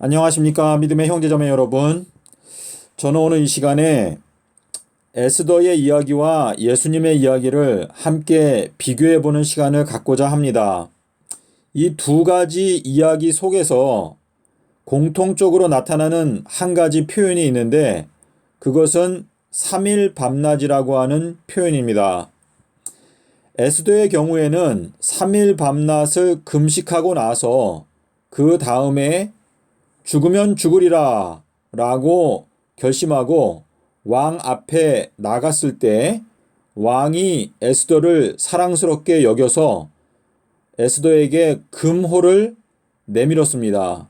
안녕하십니까 믿음의 형제자매 여러분. 저는 오늘 이 시간에 에스더의 이야기와 예수님의 이야기를 함께 비교해 보는 시간을 갖고자 합니다. 이 두 가지 이야기 속에서 공통적으로 나타나는 한 가지 표현이 있는데 그것은 3일 밤낮이라고 하는 표현입니다. 에스더의 경우에는 3일 밤낮을 금식하고 나서 그 다음에 죽으면 죽으리라 라고 결심하고 왕 앞에 나갔을 때 왕이 에스더를 사랑스럽게 여겨서 에스더에게 금호를 내밀었습니다.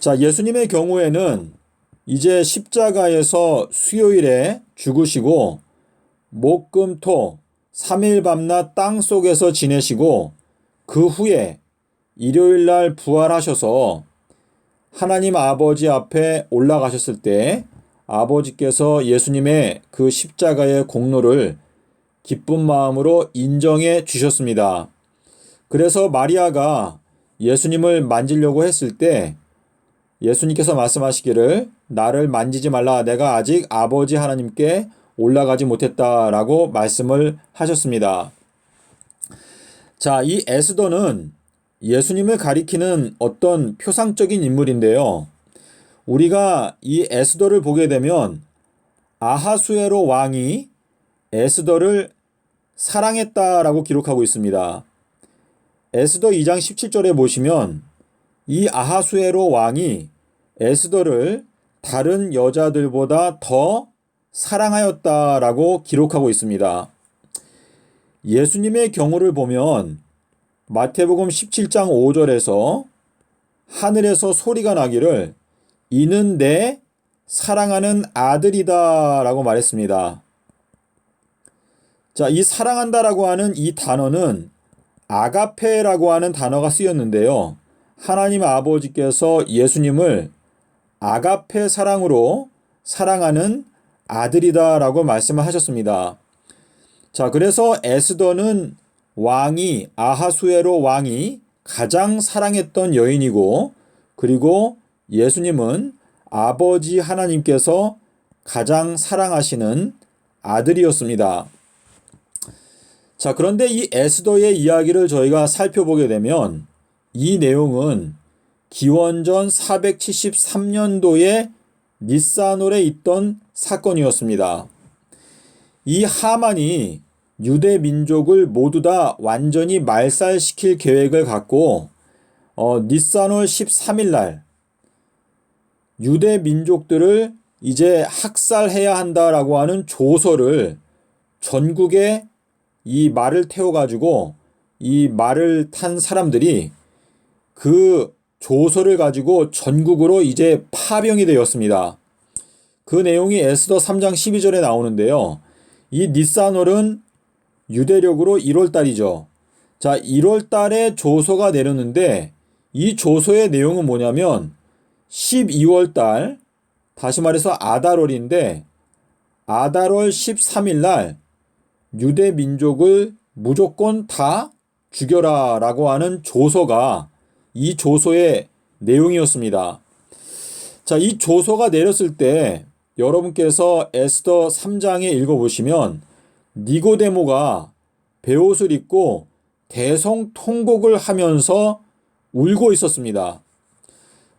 자, 예수님의 경우에는 이제 십자가에서 수요일에 죽으시고 목금토 3일 밤낮 땅 속에서 지내시고 그 후에 일요일 날 부활하셔서 하나님 아버지 앞에 올라가셨을 때 아버지께서 예수님의 그 십자가의 공로를 기쁜 마음으로 인정해 주셨습니다. 그래서 마리아가 예수님을 만지려고 했을 때 예수님께서 말씀하시기를 나를 만지지 말라 내가 아직 아버지 하나님께 올라가지 못했다라고 말씀을 하셨습니다. 자, 이 에스더는 예수님을 가리키는 어떤 표상적인 인물인데요. 우리가 이 에스더를 보게 되면 아하수에로 왕이 에스더를 사랑했다라고 기록하고 있습니다. 에스더 2장 17절에 보시면 이 아하수에로 왕이 에스더를 다른 여자들보다 더 사랑하였다라고 기록하고 있습니다. 예수님의 경우를 보면 마태복음 17장 5절에서 하늘에서 소리가 나기를 이는 내 사랑하는 아들이다 라고 말했습니다. 자, 이 사랑한다 라고 하는 이 단어는 아가페라고 하는 단어가 쓰였는데요. 하나님 아버지께서 예수님을 아가페 사랑으로 사랑하는 아들이다 라고 말씀을 하셨습니다. 자, 그래서 에스더는 왕이 아하수에로 왕이 가장 사랑했던 여인이고 그리고 예수님은 아버지 하나님께서 가장 사랑하시는 아들이었습니다. 자, 그런데 이 에스더의 이야기를 저희가 살펴보게 되면 이 내용은 기원전 473년도에 니사놀에 있던 사건이었습니다. 이 하만이 유대 민족을 모두 다 완전히 말살시킬 계획을 갖고 어, 니사놀 13일 날 유대 민족들을 이제 학살해야 한다라고 하는 조서를 전국에 이 말을 태워 가지고 이 말을 탄 사람들이 그 조서를 가지고 전국으로 이제 파병이 되었습니다. 그 내용이 에스더 3장 12절에 나오는데요. 이 니사놀은 유대력으로 1월 달이죠. 자, 1월 달에 조서가 내렸는데 이 조서의 내용은 뭐냐면 12월 달 다시 말해서 아달월인데 아달월 13일 날 유대 민족을 무조건 다 죽여라라고 하는 조서가 이 조서의 내용이었습니다. 자, 이 조서가 내렸을 때 여러분께서 에스더 3장에 읽어 보시면 니고데모가 베옷을 입고 대성 통곡을 하면서 울고 있었습니다.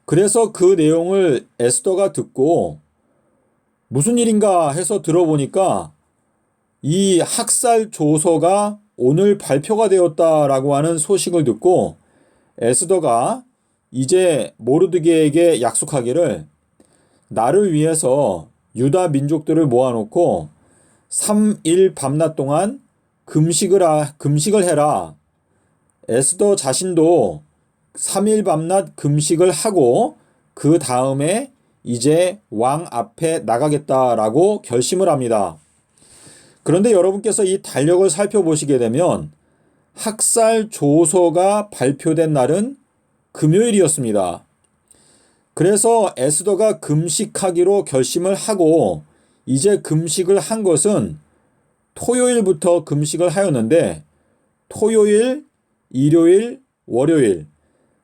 그래서 그 내용을 에스더가 듣고 무슨 일인가 해서 들어보니까 이 학살 조서가 오늘 발표가 되었다라고 하는 소식을 듣고 에스더가 이제 모르드게에게 약속하기를 나를 위해서 유다 민족들을 모아놓고 3일 밤낮 동안 금식을, 하, 금식을 해라. 에스더 자신도 3일 밤낮 금식을 하고 그 다음에 이제 왕 앞에 나가겠다라고 결심을 합니다. 그런데 여러분께서 이 달력을 살펴보시게 되면 학살 조서가 발표된 날은 금요일이었습니다. 그래서 에스더가 금식하기로 결심을 하고 이제 금식을 한 것은 토요일부터 금식을 하였는데 토요일, 일요일, 월요일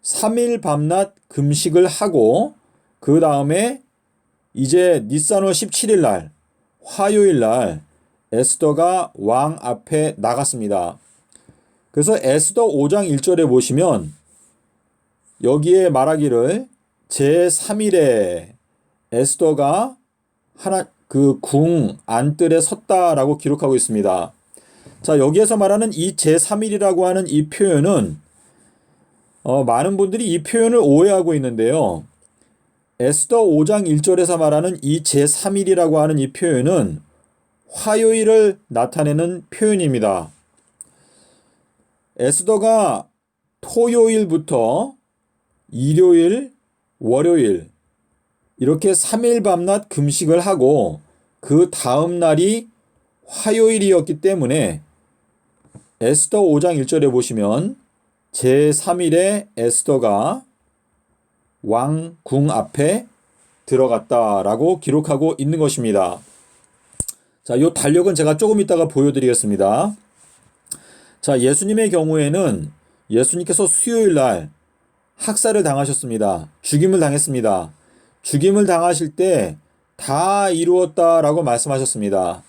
3일 밤낮 금식을 하고 그 다음에 이제 니산월 17일 날 화요일 날 에스더가 왕 앞에 나갔습니다. 그래서 에스더 5장 1절에 보시면 여기에 말하기를 제3일에 에스더가 하나 그 궁 안뜰에 섰다라고 기록하고 있습니다. 자, 여기에서 말하는 이 제3일이라고 하는 이 표현은 어, 많은 분들이 이 표현을 오해하고 있는데요. 에스더 5장 1절에서 말하는 이 제3일이라고 하는 이 표현은 화요일을 나타내는 표현입니다. 에스더가 토요일부터 일요일, 월요일 이렇게 3일 밤낮 금식을 하고 그 다음 날이 화요일이었기 때문에 에스더 5장 1절에 보시면 제3일에 에스더가 왕궁 앞에 들어갔다라고 기록하고 있는 것입니다. 자, 요 달력은 제가 조금 이따가 보여드리겠습니다. 자, 예수님의 경우에는 예수님께서 수요일 날 학살을 당하셨습니다. 죽임을 당했습니다. 죽임을 당하실 때 다 이루었다라고 말씀하셨습니다.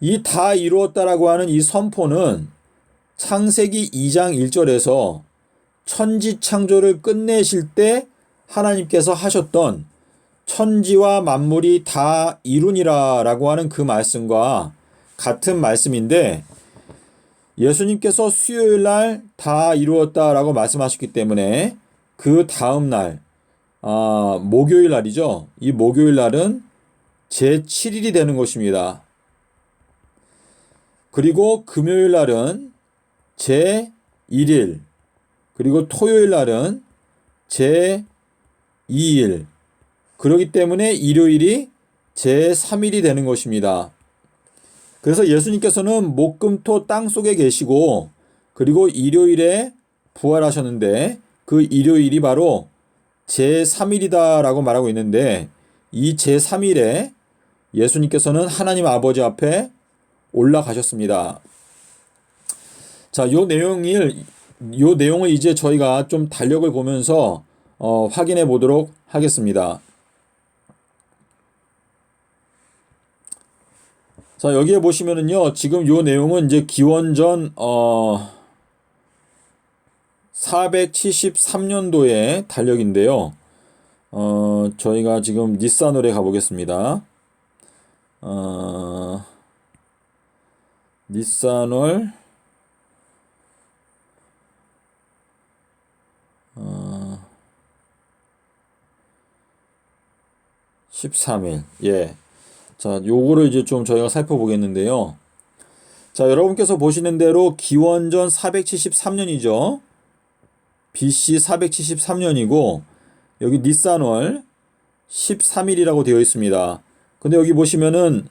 이 다 이루었다라고 하는 이 선포는 창세기 2장 1절에서 천지 창조를 끝내실 때 하나님께서 하셨던 천지와 만물이 다 이루니라라고 하는 그 말씀과 같은 말씀인데 예수님께서 수요일 날 다 이루었다라고 말씀하셨기 때문에 그 다음 날 아, 목요일 날이죠. 이 목요일 날은 제7일이 되는 것입니다. 그리고 금요일 날은 제1일, 그리고 토요일 날은 제2일, 그러기 때문에 일요일이 제3일이 되는 것입니다. 그래서 예수님께서는 목금토 땅 속에 계시고 그리고 일요일에 부활하셨는데 그 일요일이 바로 제3일이다 라고 말하고 있는데 이 제3일에 예수님께서는 하나님 아버지 앞에 올라가셨습니다. 자, 요 내용을 요 내용을 이제 저희가 좀 달력을 보면서 어, 확인해 보도록 하겠습니다. 자, 여기에 보시면은요, 지금 요 내용은 이제 기원전, 어, 473년도의 달력인데요. 어, 저희가 지금 니산월에 가보겠습니다. 어, 니산월, 어, 13일, 예. 자, 요거를 이제 좀 저희가 살펴보겠는데요. 자, 여러분께서 보시는 대로 기원전 473년이죠. BC 473년이고 여기 니산월 13일이라고 되어 있습니다. 근데 여기 보시면은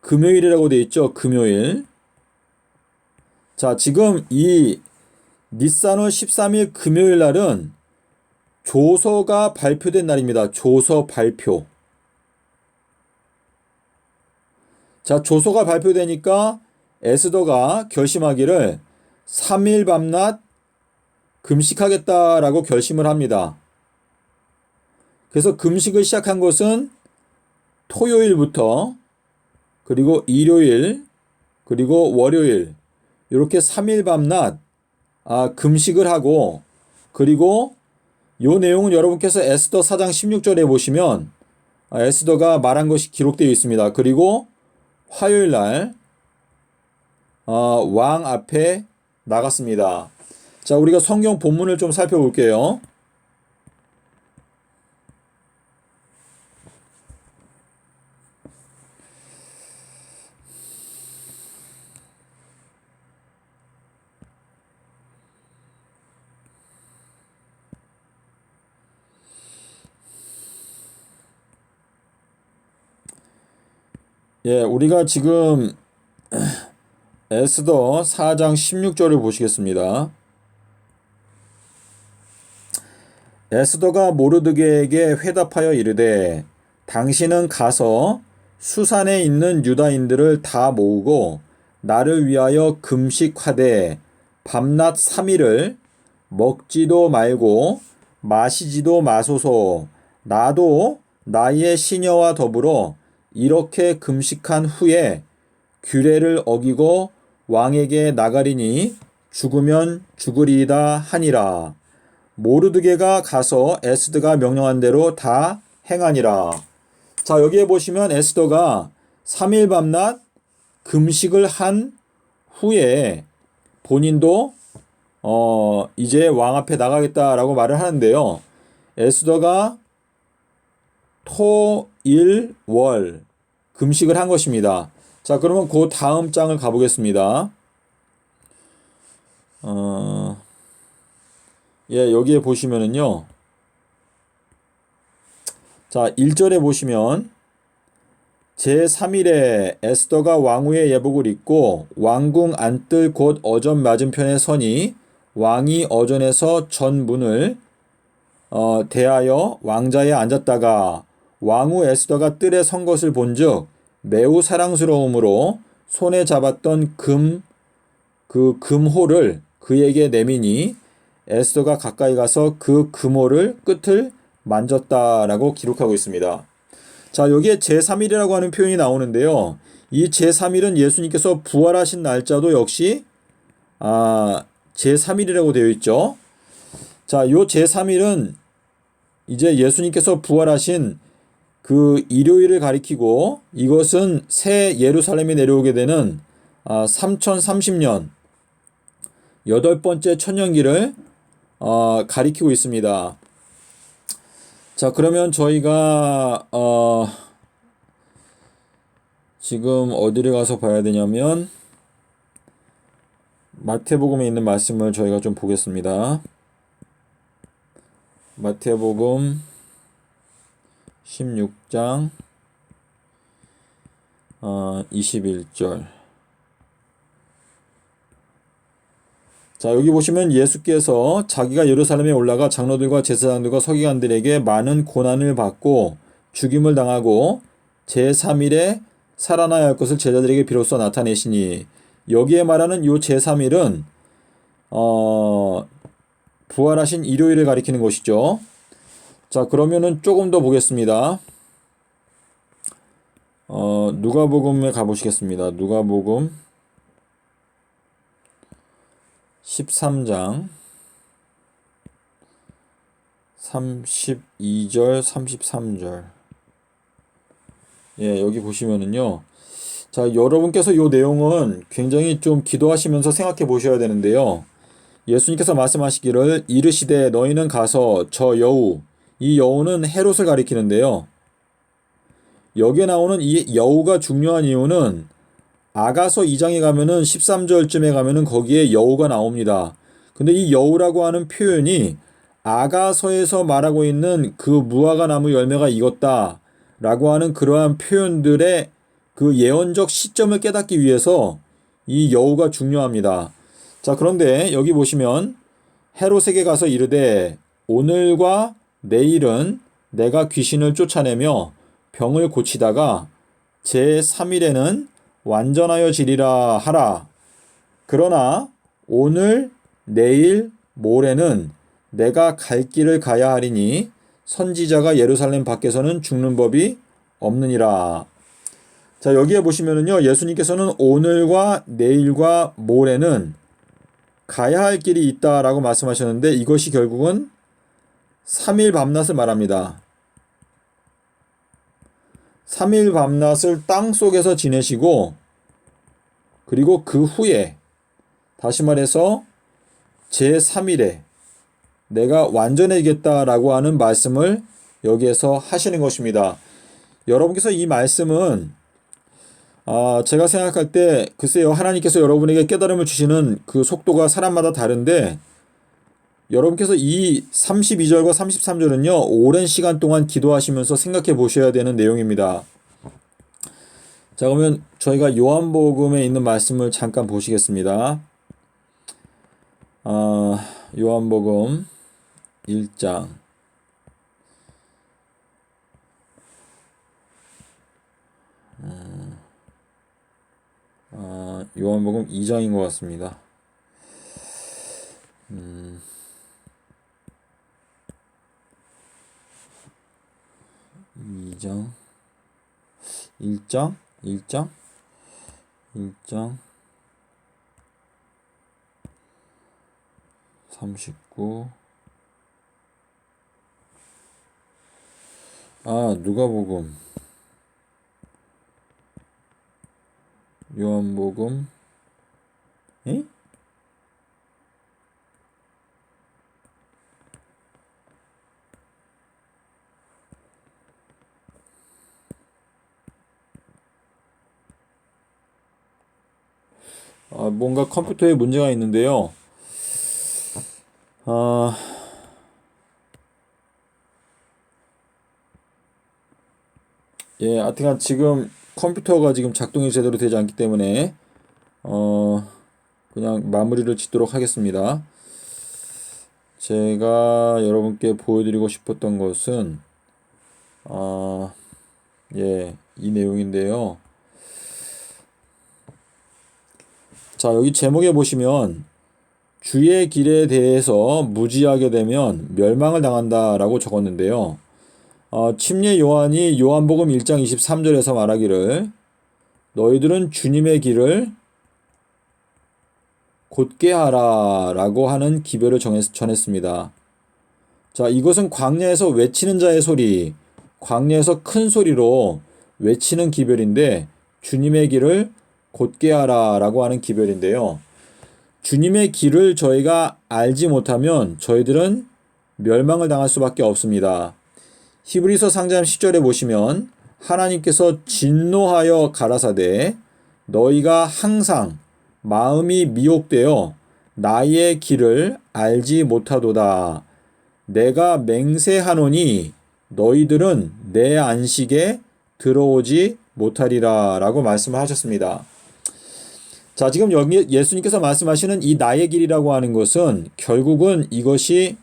금요일이라고 되어 있죠. 금요일. 자, 지금 이 니산월 13일 금요일 날은 조서가 발표된 날입니다. 조서 발표. 자, 조서가 발표되니까 에스더가 결심하기를 3일 밤낮 금식하겠다라고 결심을 합니다. 그래서 금식을 시작한 것은 토요일부터 그리고 일요일 그리고 월요일 이렇게 3일 밤낮 아, 금식을 하고 그리고 요 내용은 여러분께서 에스더 4장 16절에 보시면 아, 에스더가 말한 것이 기록되어 있습니다. 그리고 화요일 날, 어, 왕 앞에 나갔습니다. 자, 우리가 성경 본문을 좀 살펴볼게요. 예, 우리가 지금 에스더 4장 16절을 보시겠습니다. 에스더가 모르드게에게 회답하여 이르되 당신은 가서 수산에 있는 유다인들을 다 모으고 나를 위하여 금식하되 밤낮 3일을 먹지도 말고 마시지도 마소서. 나도 나의 시녀와 더불어 이렇게 금식한 후에 규례를 어기고 왕에게 나가리니 죽으면 죽으리이다 하니라. 모르드게가 가서 에스더가 명령한 대로 다 행하니라. 자, 여기에 보시면 에스더가 3일 밤낮 금식을 한 후에 본인도 어, 이제 왕 앞에 나가겠다라고 말을 하는데요. 에스더가 토, 일, 월 금식을 한 것입니다. 자, 그러면 그 다음 장을 가보겠습니다. 어, 예, 여기에 보시면은요. 자, 1절에 보시면 제3일에 에스더가 왕후의 예복을 입고 왕궁 안뜰 곧 어전 맞은편에 서니 왕이 어전에서 전문을 어, 대하여 왕자에 앉았다가 왕후 에스더가 뜰에 선 것을 본즉 매우 사랑스러움으로 손에 잡았던 금 그 금호를 그에게 내미니 에스더가 가까이 가서 그 금호를 끝을 만졌다라고 기록하고 있습니다. 자, 여기에 제3일이라고 하는 표현이 나오는데요. 이 제3일은 예수님께서 부활하신 날짜도 역시 아, 제3일이라고 되어 있죠. 자, 요 제3일은 이제 예수님께서 부활하신 그 일요일을 가리키고 이것은 새 예루살렘이 내려오게 되는 아, 3030년 여덟 번째 천년기를 어, 가리키고 있습니다. 자, 그러면 저희가 어, 지금 어디를 가서 봐야 되냐면 마태복음에 있는 말씀을 저희가 좀 보겠습니다. 마태복음 16장 어, 21절 자, 여기 보시면 예수께서 자기가 예루살렘에 올라가 장로들과 제사장들과 서기관들에게 많은 고난을 받고 죽임을 당하고 제3일에 살아나야 할 것을 제자들에게 비로소 나타내시니 여기에 말하는 요 제3일은 어 부활하신 일요일을 가리키는 것이죠. 자, 그러면은 조금 더 보겠습니다. 어, 누가복음에 가보시겠습니다. 누가복음 13장 32절 33절 예, 여기 보시면은요. 자, 여러분께서 이 내용은 굉장히 좀 기도하시면서 생각해 보셔야 되는데요. 예수님께서 말씀하시기를 이르시되 너희는 가서 저 여우 이 여우는 헤롯을 가리키는데요. 여기에 나오는 이 여우가 중요한 이유는 아가서 2장에 가면은 13절쯤에 가면은 거기에 여우가 나옵니다. 근데 이 여우라고 하는 표현이 아가서에서 말하고 있는 그 무화과 나무 열매가 익었다 라고 하는 그러한 표현들의 그 예언적 시점을 깨닫기 위해서 이 여우가 중요합니다. 자, 그런데 여기 보시면 헤롯에게 가서 이르되 오늘과 내일은 내가 귀신을 쫓아내며 병을 고치다가 제 3일에는 완전하여 지리라 하라. 그러나 오늘, 내일, 모레는 내가 갈 길을 가야 하리니 선지자가 예루살렘 밖에서는 죽는 법이 없느니라. 자, 여기에 보시면은요, 예수님께서는 오늘과 내일과 모레는 가야 할 길이 있다라고 말씀하셨는데 이것이 결국은 3일 밤낮을 말합니다. 3일 밤낮을 땅 속에서 지내시고 그리고 그 후에 다시 말해서 제3일에 내가 완전해지겠다라고 하는 말씀을 여기에서 하시는 것입니다. 여러분께서 이 말씀은 아, 제가 생각할 때 글쎄요 하나님께서 여러분에게 깨달음을 주시는 그 속도가 사람마다 다른데 여러분께서 이 32절과 33절은요, 오랜 시간 동안 기도하시면서 생각해 보셔야 되는 내용입니다. 자, 그러면 저희가 요한복음에 있는 말씀을 잠깐 보시겠습니다. 어, 요한복음 1장. 음, 어, 요한복음 2장인 것 같습니다. 음. 2장 1장 1장 1장 39 아, 누가복음? 요한복음? 에? 아, 뭔가 컴퓨터에 문제가 있는데요. 아, 예, 하여튼간 지금 컴퓨터가 지금 작동이 제대로 되지 않기 때문에 어, 그냥 마무리를 짓도록 하겠습니다. 제가 여러분께 보여드리고 싶었던 것은 어, 예, 이 내용인데요. 자, 여기 제목에 보시면 주의 길에 대해서 무지하게 되면 멸망을 당한다라고 적었는데요. 어, 침례 요한이 요한복음 1장 23절에서 말하기를 너희들은 주님의 길을 곧게 하라라고 하는 기별을 정했, 전했습니다. 자, 이것은 광야에서 외치는 자의 소리, 광야에서 큰 소리로 외치는 기별인데 주님의 길을 곧게 하라라고 하는 기별인데요. 주님의 길을 저희가 알지 못하면 저희들은 멸망을 당할 수밖에 없습니다. 히브리서 상장 10절에 보시면 하나님께서 진노하여 가라사대 너희가 항상 마음이 미혹되어 나의 길을 알지 못하도다. 내가 맹세하노니 너희들은 내 안식에 들어오지 못하리라 라고 말씀을 하셨습니다. 자, 지금 여기 예수님께서 말씀하시는 이 나의 길이라고 하는 것은 결국은 이것이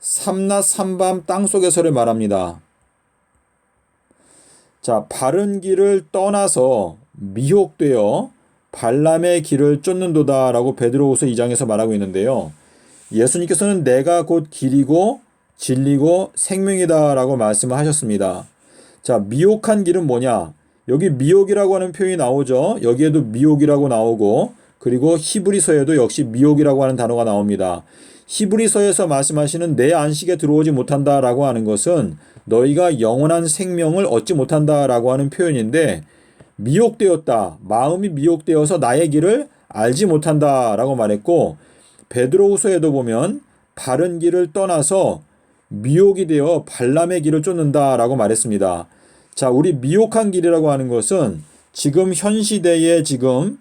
삼낮 삼밤 땅 속에서를 말합니다. 자, 바른 길을 떠나서 미혹되어 발람의 길을 쫓는도다라고 베드로후서 2장에서 말하고 있는데요. 예수님께서는 내가 곧 길이고 진리고 생명이다라고 말씀을 하셨습니다. 자, 미혹한 길은 뭐냐? 여기 미혹이라고 하는 표현이 나오죠. 여기에도 미혹이라고 나오고 그리고 히브리서에도 역시 미혹이라고 하는 단어가 나옵니다. 히브리서에서 말씀하시는 내 안식에 들어오지 못한다라고 하는 것은 너희가 영원한 생명을 얻지 못한다라고 하는 표현인데 미혹되었다. 마음이 미혹되어서 나의 길을 알지 못한다라고 말했고 베드로후서에도 보면 바른 길을 떠나서 미혹이 되어 발람의 길을 쫓는다라고 말했습니다. 자, 우리 미혹한 길이라고 하는 것은 지금 현 시대에 지금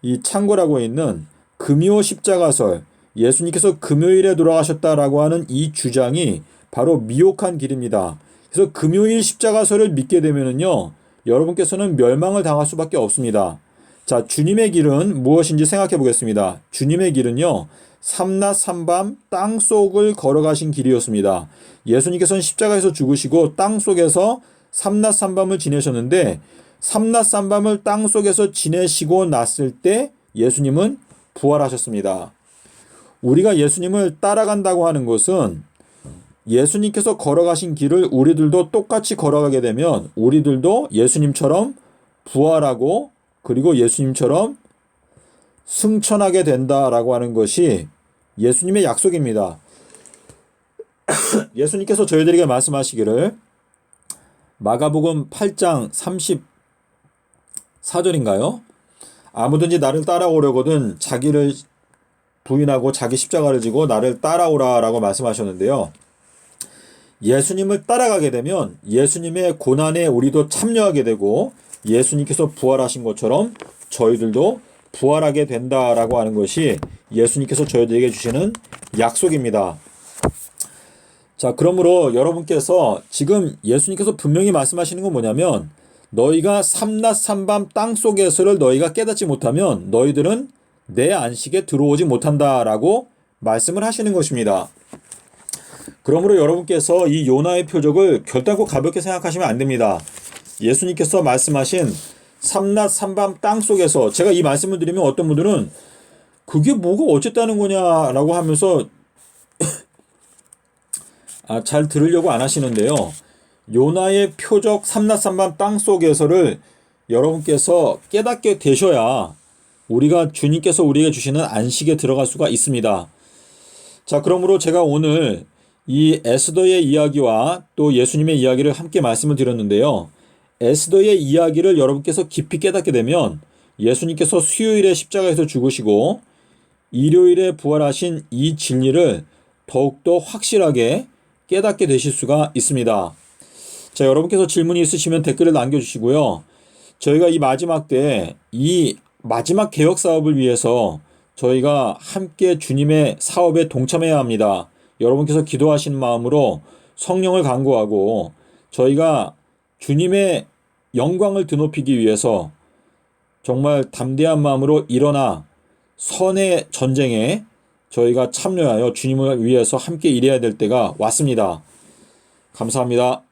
이 창고라고 있는 금요 십자가설 예수님께서 금요일에 돌아가셨다라고 하는 이 주장이 바로 미혹한 길입니다. 그래서 금요일 십자가설을 믿게 되면은요, 여러분께서는 멸망을 당할 수밖에 없습니다. 자, 주님의 길은 무엇인지 생각해 보겠습니다. 주님의 길은요, 삼낮 삼밤 땅 속을 걸어가신 길이었습니다. 예수님께서는 십자가에서 죽으시고 땅 속에서 삼낮 삼밤을 지내셨는데 삼낮 삼밤을 땅 속에서 지내시고 났을 때 예수님은 부활하셨습니다. 우리가 예수님을 따라간다고 하는 것은 예수님께서 걸어가신 길을 우리들도 똑같이 걸어가게 되면 우리들도 예수님처럼 부활하고 그리고 예수님처럼 승천하게 된다라고 하는 것이 예수님의 약속입니다. 예수님께서 저희들에게 말씀하시기를 마가복음 8장 34절인가요? 아무든지 나를 따라오려거든 자기를 부인하고 자기 십자가를 지고 나를 따라오라라고 말씀하셨는데요. 예수님을 따라가게 되면 예수님의 고난에 우리도 참여하게 되고 예수님께서 부활하신 것처럼 저희들도 부활하게 된다라고 하는 것이 예수님께서 저희들에게 주시는 약속입니다. 자, 그러므로 여러분께서 지금 예수님께서 분명히 말씀하시는 건 뭐냐면 너희가 삼낮 삼밤 땅 속에서를 너희가 깨닫지 못하면 너희들은 내 안식에 들어오지 못한다라고 말씀을 하시는 것입니다. 그러므로 여러분께서 이 요나의 표적을 결단코 가볍게 생각하시면 안 됩니다. 예수님께서 말씀하신 삼낮 삼밤 땅 속에서 제가 이 말씀을 드리면 어떤 분들은 그게 뭐가 어쨌다는 거냐라고 하면서 아, 잘 들으려고 안 하시는데요. 요나의 표적 삼라삼반 땅 속에서를 여러분께서 깨닫게 되셔야 우리가 주님께서 우리에게 주시는 안식에 들어갈 수가 있습니다. 자, 그러므로 제가 오늘 이 에스더의 이야기와 또 예수님의 이야기를 함께 말씀을 드렸는데요. 에스더의 이야기를 여러분께서 깊이 깨닫게 되면 예수님께서 수요일에 십자가에서 죽으시고 일요일에 부활하신 이 진리를 더욱더 확실하게 깨닫게 되실 수가 있습니다. 자, 여러분께서 질문이 있으시면 댓글을 남겨주시고요. 저희가 이 마지막 때 이 마지막 개혁 사업을 위해서 저희가 함께 주님의 사업에 동참해야 합니다. 여러분께서 기도하시는 마음으로 성령을 간구하고 저희가 주님의 영광을 드높이기 위해서 정말 담대한 마음으로 일어나 선의 전쟁에 저희가 참여하여 주님을 위해서 함께 일해야 될 때가 왔습니다. 감사합니다.